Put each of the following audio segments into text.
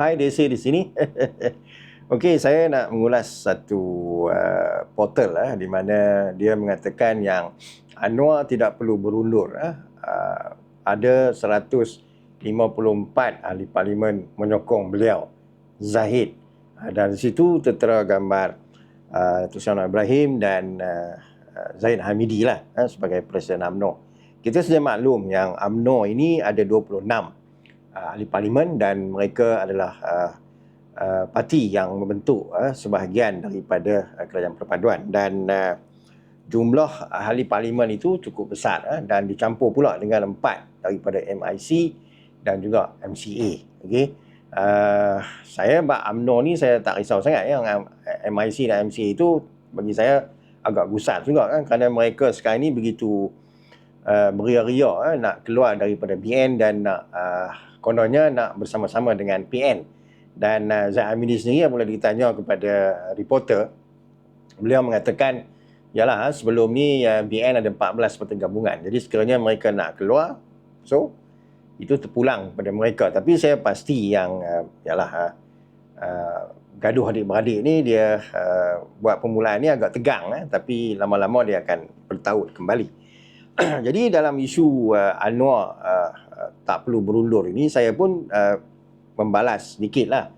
Hai Desi di sini. Okey, saya nak mengulas satu uh, portal uh, di mana dia mengatakan yang Anwar tidak perlu berundur. Uh, uh, ada 154 ahli parlimen menyokong beliau, Zahid. Uh, dan di situ tertera gambar uh, Tuan Ibrahim dan uh, Zahid Hamidi lah uh, sebagai Presiden UMNO. Kita sudah maklum yang UMNO ini ada 26 uh, ahli parlimen dan mereka adalah uh, uh, parti yang membentuk uh, sebahagian daripada uh, kerajaan perpaduan. Dan uh, jumlah ahli parlimen itu cukup besar uh, dan dicampur pula dengan empat daripada MIC dan juga MCA okey uh, saya bab UMNO ni saya tak risau sangat yang MIC dan MCA itu bagi saya agak gusar juga kan. Kerana mereka sekarang ni begitu uh, beria-ria uh, nak keluar daripada BN dan nak uh, kononnya nak bersama-sama dengan PN dan uh, Zaid Amini sendiri apabila ditanya kepada reporter beliau mengatakan yalah ha, sebelum ni uh, BN ada 14 parti gabungan jadi sekiranya mereka nak keluar so itu terpulang pada mereka. Tapi saya pasti yang uh, yalah uh, uh, gaduh adik-beradik ni dia uh, buat permulaan ni agak tegang eh, tapi lama-lama dia akan bertaut kembali. Jadi dalam isu uh, Anwar uh, tak perlu berundur. Ini saya pun uh, membalas sedikit lah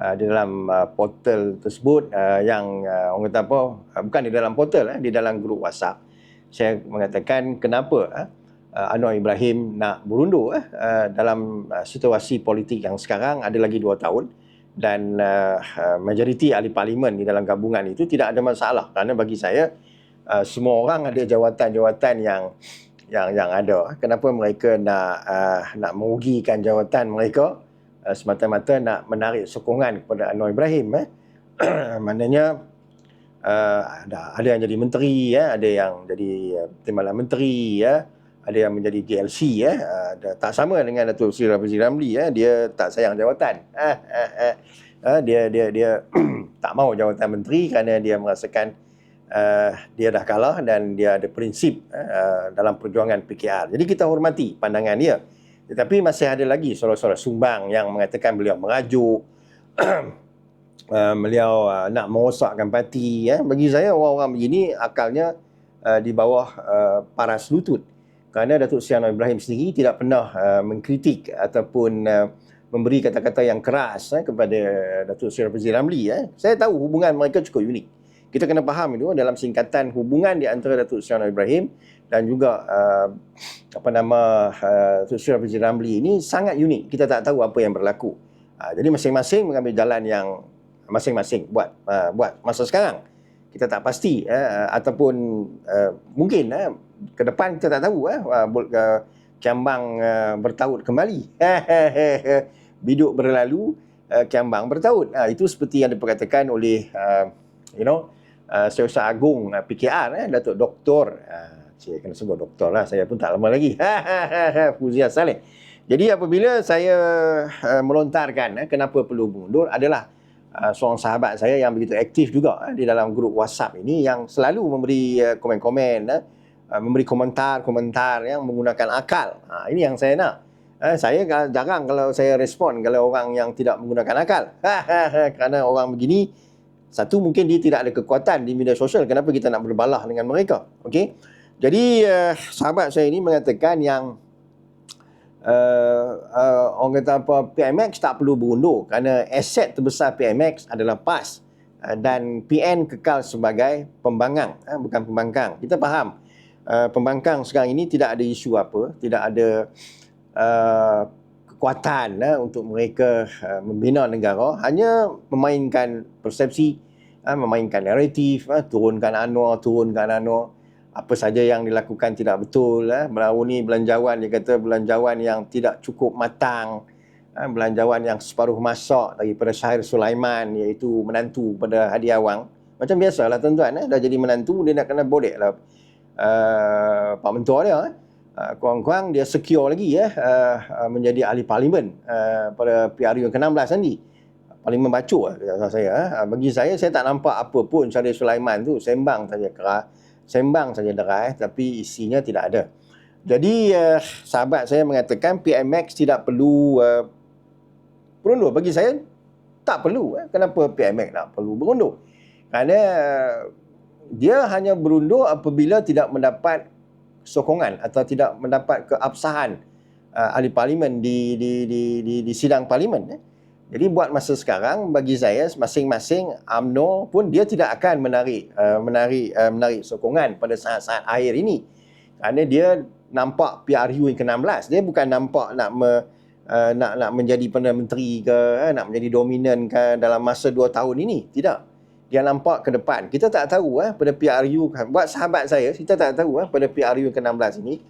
uh, di dalam uh, portal tersebut uh, yang uh, orang kata apa uh, bukan di dalam portal eh, di dalam grup WhatsApp. Saya mengatakan kenapa uh, Anwar Ibrahim nak berundur eh, uh, dalam uh, situasi politik yang sekarang ada lagi dua tahun dan uh, uh, majoriti ahli parlimen di dalam gabungan itu tidak ada masalah. Kerana bagi saya uh, semua orang ada jawatan-jawatan yang yang yang ada kenapa mereka nak uh, nak merugikan jawatan mereka uh, semata-mata nak menarik sokongan kepada Anwar Ibrahim eh. maknanya uh, ada ada yang jadi menteri ya, ada yang jadi uh, timbalan menteri ya, ada yang menjadi GLC ya. Uh, tak sama dengan Datuk Seri Rafizi Ramli ya, dia tak sayang jawatan. Uh, uh, uh, uh, dia dia dia tak mau jawatan menteri kerana dia merasakan uh, dia dah kalah dan dia ada prinsip uh, dalam perjuangan PKR. Jadi kita hormati pandangan dia. Tetapi masih ada lagi sorak-sorak sumbang yang mengatakan beliau merajuk, uh, beliau uh, nak merosakkan parti. Ya. Bagi saya orang-orang begini akalnya uh, di bawah uh, paras lutut. Kerana Datuk Seri Ibrahim sendiri tidak pernah uh, mengkritik ataupun uh, memberi kata-kata yang keras uh, kepada Datuk Seri Ramli. Uh. Saya tahu hubungan mereka cukup unik. Kita kena faham itu dalam singkatan hubungan di antara Datuk Seri Anwar Ibrahim dan juga uh, apa nama uh, Sri Rafizi Ramli ini sangat unik. Kita tak tahu apa yang berlaku. Uh, jadi masing-masing mengambil jalan yang masing-masing buat uh, buat masa sekarang. Kita tak pasti uh, ataupun uh, mungkin uh, ke depan kita tak tahu uh, uh, Kiambang uh, bertaut kembali. Biduk berlalu uh, Kiambang bertaut. Uh, itu seperti yang diperkatakan oleh uh, you know uh, Setiausaha Agung uh, PKR eh, Datuk Doktor uh, saya kena sebut doktor lah. Saya pun tak lama lagi. Fuzia Saleh. Jadi apabila saya uh, melontarkan uh, kenapa perlu mundur adalah uh, seorang sahabat saya yang begitu aktif juga uh, di dalam grup WhatsApp ini yang selalu memberi uh, komen-komen, uh, memberi komentar-komentar yang menggunakan akal. Uh, ini yang saya nak. Uh, saya jarang kalau saya respon kalau orang yang tidak menggunakan akal. Kerana orang begini, satu mungkin dia tidak ada kekuatan di media sosial. Kenapa kita nak berbalah dengan mereka? Okey. Jadi uh, sahabat saya ini mengatakan yang uh, uh, orang kata apa PMX tak perlu berundur kerana aset terbesar PMX adalah PAS uh, dan PN kekal sebagai pembangkang uh, bukan pembangkang. Kita faham uh, pembangkang sekarang ini tidak ada isu apa, tidak ada uh, kekuatan uh, untuk mereka uh, membina negara, hanya memainkan persepsi, uh, memainkan naratif, uh, turunkan Anwar, turunkan Anwar. Apa saja yang dilakukan tidak betul eh. Melalui belanjawan dia kata belanjawan yang tidak cukup matang eh, belanjawan yang separuh masak daripada Syahir Sulaiman iaitu menantu pada Hadi Awang. Macam biasalah tuan-tuan eh. Dah jadi menantu dia nak kena bodek lah uh, Pak Mentua dia eh kurang-kurang dia secure lagi eh uh, menjadi ahli parlimen uh, pada PRU yang ke-16 nanti parlimen bacuk lah saya eh. bagi saya saya tak nampak apa pun Syahir Sulaiman tu sembang saja keras sembang saja derai tapi isinya tidak ada. Jadi uh, sahabat saya mengatakan PMX tidak perlu uh, berundur. Bagi saya, tak perlu. Eh. Kenapa PMX nak perlu berundur? Kerana dia hanya berundur apabila tidak mendapat sokongan atau tidak mendapat keabsahan uh, ahli parlimen di di di di, di sidang parlimen eh. Jadi buat masa sekarang bagi saya masing-masing AMNO pun dia tidak akan menarik uh, menarik uh, menarik sokongan pada saat-saat akhir ini. Kerana dia nampak PRU yang ke-16. Dia bukan nampak nak me, uh, nak nak menjadi Perdana Menteri ke, uh, nak menjadi dominan ke dalam masa 2 tahun ini. Tidak. Dia nampak ke depan. Kita tak tahu eh pada PRU buat sahabat saya, kita tak tahu eh pada PRU ke-16 ini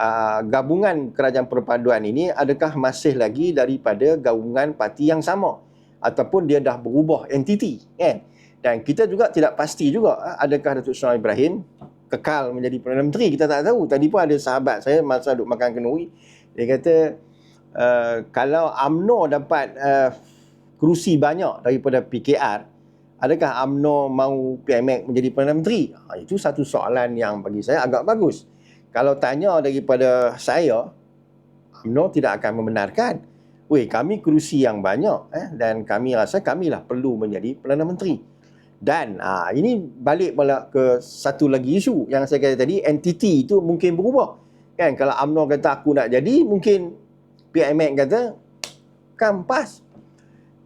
uh, gabungan kerajaan perpaduan ini adakah masih lagi daripada gabungan parti yang sama? Ataupun dia dah berubah entiti kan? Dan kita juga tidak pasti juga uh, adakah Datuk Seri Ibrahim kekal menjadi Perdana Menteri. Kita tak tahu. Tadi pun ada sahabat saya masa duduk makan kenuri dia kata uh, kalau AMNO dapat uh, kerusi banyak daripada PKR adakah AMNO mau PMX menjadi Perdana Menteri ha, itu satu soalan yang bagi saya agak bagus kalau tanya daripada saya, UMNO tidak akan membenarkan. Weh, kami kerusi yang banyak eh, dan kami rasa kamilah perlu menjadi Perdana Menteri. Dan ah, ini balik pula ke satu lagi isu yang saya kata tadi, entiti itu mungkin berubah. Kan, kalau UMNO kata aku nak jadi, mungkin PMX kata, kan pas.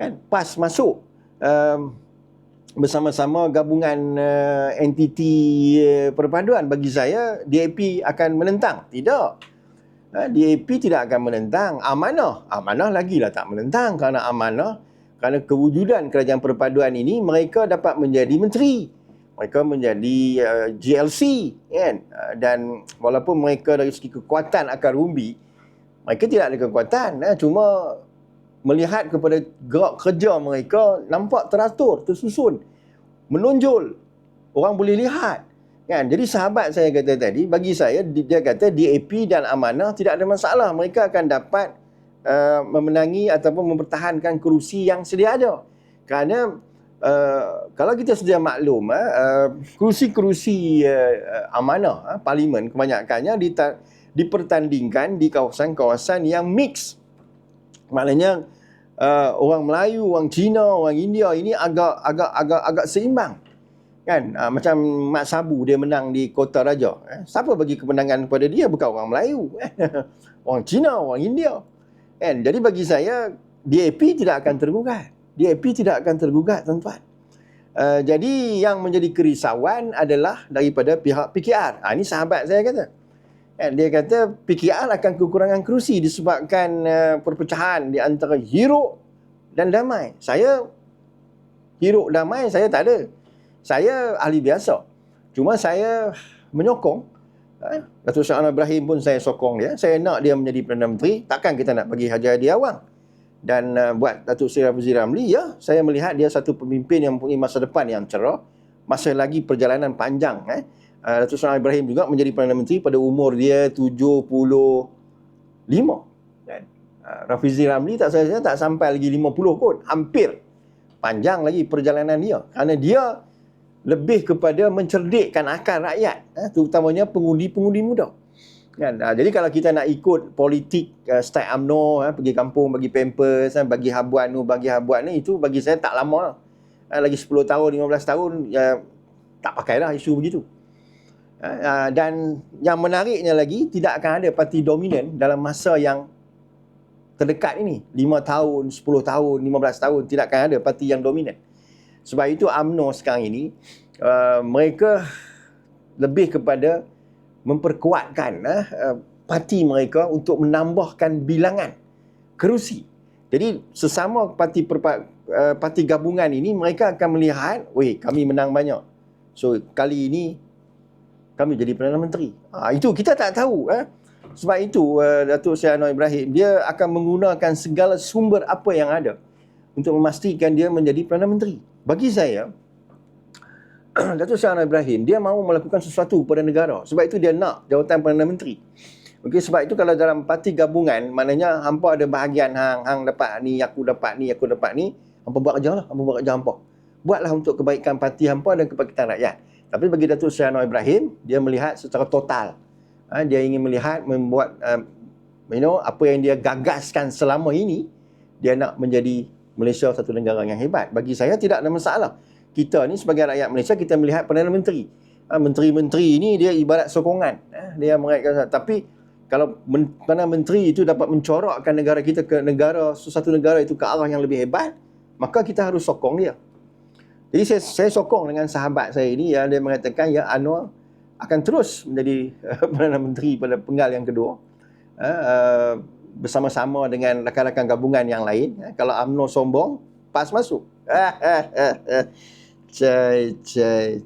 Kan, pas masuk. Um, bersama-sama gabungan uh, entiti uh, perpaduan bagi saya DAP akan menentang. Tidak. Ha, DAP tidak akan menentang. Amanah. Amanah lagi lah tak menentang. Kerana amanah kerana kewujudan kerajaan perpaduan ini mereka dapat menjadi menteri. Mereka menjadi uh, GLC kan? Uh, dan walaupun mereka dari segi kekuatan akar umbi mereka tidak ada kekuatan uh, cuma melihat kepada gerak kerja mereka nampak teratur, tersusun, menonjol. Orang boleh lihat. Kan? Jadi sahabat saya kata tadi, bagi saya dia kata DAP dan amanah tidak ada masalah. Mereka akan dapat uh, memenangi ataupun mempertahankan kerusi yang sedia ada. Kerana uh, kalau kita sedia maklum, uh, kerusi-kerusi uh, amanah, uh, parlimen kebanyakannya dipertandingkan di kawasan-kawasan yang mix. Maknanya uh, orang Melayu, orang Cina, orang India ini agak agak agak agak seimbang. Kan? Uh, macam Mat Sabu dia menang di Kota Raja. Eh? Siapa bagi kemenangan kepada dia bukan orang Melayu. Eh? orang Cina, orang India. Kan? Jadi bagi saya DAP tidak akan tergugat. DAP tidak akan tergugat tuan-tuan. Uh, jadi yang menjadi kerisauan adalah daripada pihak PKR. Ha, ini sahabat saya kata. Kan, dia kata PKR akan kekurangan kerusi disebabkan uh, perpecahan di antara hiruk dan damai. Saya hiruk damai saya tak ada. Saya ahli biasa. Cuma saya menyokong eh, Datuk Seri Ibrahim pun saya sokong dia. Saya nak dia menjadi Perdana Menteri. Takkan kita nak bagi Haji Hadi Awang. Dan uh, buat Datuk Seri Rafizi Ramli, ya, saya melihat dia satu pemimpin yang mempunyai masa depan yang cerah. Masih lagi perjalanan panjang. Eh uh, Datuk Seri Ibrahim juga menjadi Perdana Menteri pada umur dia 75. Dan uh, Rafizi Ramli tak saya tak sampai lagi 50 pun, hampir. Panjang lagi perjalanan dia kerana dia lebih kepada mencerdikkan akal rakyat, eh, terutamanya pengundi-pengundi muda. Kan? Uh, jadi kalau kita nak ikut politik uh, style UMNO, uh, pergi kampung bagi pampers, uh, bagi habuan tu, bagi habuan ni, itu bagi saya tak lama. Uh, lagi 10 tahun, 15 tahun, uh, tak pakailah isu begitu. Uh, dan yang menariknya lagi tidak akan ada parti dominan dalam masa yang terdekat ini 5 tahun, 10 tahun, 15 tahun tidak akan ada parti yang dominan. Sebab itu AMNO sekarang ini uh, mereka lebih kepada memperkuatkan uh, parti mereka untuk menambahkan bilangan kerusi. Jadi sesama parti perpa, parti gabungan ini mereka akan melihat, weh kami menang banyak. So kali ini kami jadi Perdana Menteri. Ha, itu kita tak tahu. Eh? Sebab itu uh, Datuk Seri Anwar Ibrahim, dia akan menggunakan segala sumber apa yang ada untuk memastikan dia menjadi Perdana Menteri. Bagi saya, Datuk Seri Anwar Ibrahim, dia mahu melakukan sesuatu pada negara. Sebab itu dia nak jawatan Perdana Menteri. Okay, sebab itu kalau dalam parti gabungan, maknanya hampa ada bahagian hang, hang dapat ni, aku dapat ni, aku dapat ni, hampa buat kerja lah, hampa buat kerja hampa. Buatlah untuk kebaikan parti hampa dan kebaikan rakyat. Tapi bagi Datuk Seri Anwar Ibrahim, dia melihat secara total. Ha, dia ingin melihat membuat uh, you know apa yang dia gagaskan selama ini dia nak menjadi Malaysia satu negara yang hebat. Bagi saya tidak ada masalah. Kita ni sebagai rakyat Malaysia kita melihat Perdana Menteri. Ha, menteri-menteri ini dia ibarat sokongan. Ha, dia mereka tapi kalau Perdana Menteri itu dapat mencorakkan negara kita ke negara sesuatu negara itu ke arah yang lebih hebat, maka kita harus sokong dia. Jadi saya, saya sokong dengan sahabat saya ini yang dia mengatakan ya Anwar akan terus menjadi Perdana Menteri pada penggal yang kedua. Uh, bersama-sama dengan rakan-rakan gabungan yang lain. Eh, kalau UMNO sombong, PAS masuk. Cai, cai,